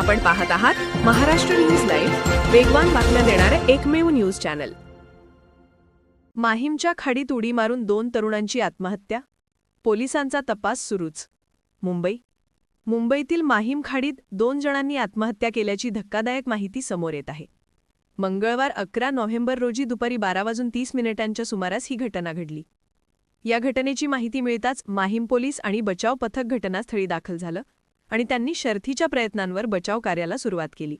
आपण पाहत आहात महाराष्ट्र न्यूज लाईव्ह वेगवान बातम्या देणारे एकमेव न्यूज चॅनल. माहीमच्या खाडीत उडी मारून दोन तरुणांची आत्महत्या? पोलिसांचा तपास सुरूच. मुंबई. मुंबईतील माहीम खाडीत दोन जणांनी आत्महत्या केल्याची धक्कादायक माहिती समोर येत आहे. मंगळवार अकरा नोव्हेंबर रोजी दुपारी बारा वाजून तीस मिनिटांच्या सुमारास ही घटना घडली. या घटनेची माहिती मिळताच माहीम पोलीस आणि बचाव पथक घटनास्थळी दाखल झालं. आणि त्यांनी शर्थीच्या प्रयत्नांवर बचाव कार्याला सुरुवात केली.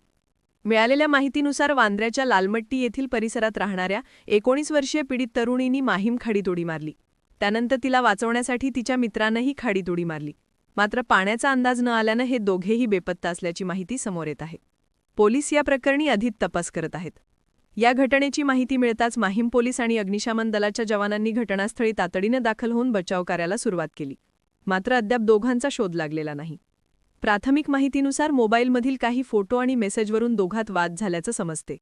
मिळालेल्या माहितीनुसार वांद्र्याच्या लालमट्टी येथील परिसरात राहणाऱ्या एकोणीस वर्षीय पीडित तरुणींनी माहीम खाडीत उडी मारली. त्यानंतर तिला वाचवण्यासाठी तिच्या मित्रानंही खाडीत उडी मारली. मात्र पाण्याचा अंदाज न आल्यानं हे दोघेही बेपत्ता असल्याची माहिती समोर येत आहे. पोलीस या प्रकरणी अधिक तपास करत आहेत. या घटनेची माहिती मिळताच माहीम पोलीस आणि अग्निशमन दलाच्या जवानांनी घटनास्थळी तातडीनं दाखल होऊन बचाव कार्याला सुरुवात केली. मात्र अद्याप दोघांचा शोध लागलेला नाही. प्राथमिक माहितीनुसार मोबाईलमधील काही फोटो आणि मेसेजवरून दोघात वाद झाल्याचं समजते.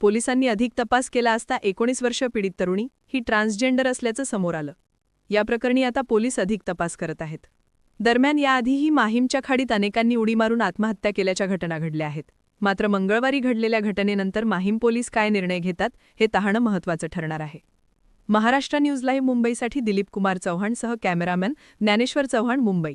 पोलिसांनी अधिक तपास केला असता एकोणीस वर्ष पीडित तरुणी ही ट्रान्सजेंडर असल्याचं समोर आलं. या प्रकरणी आता पोलीस अधिक तपास करत आहेत. दरम्यान याआधीही माहीमच्या खाडीत अनेकांनी उडी मारून आत्महत्या केल्याच्या घटना घडल्या आहेत. मात्र मंगळवारी घडलेल्या घटनेनंतर माहीम पोलीस काय निर्णय घेतात हे पाहणं महत्त्वाचं ठरणार आहे. महाराष्ट्र न्यूज लाईव्ह मुंबईसाठी दिलीप कुमार चव्हाणसह कॅमेरामॅन ज्ञानेश्वर चव्हाण मुंबई.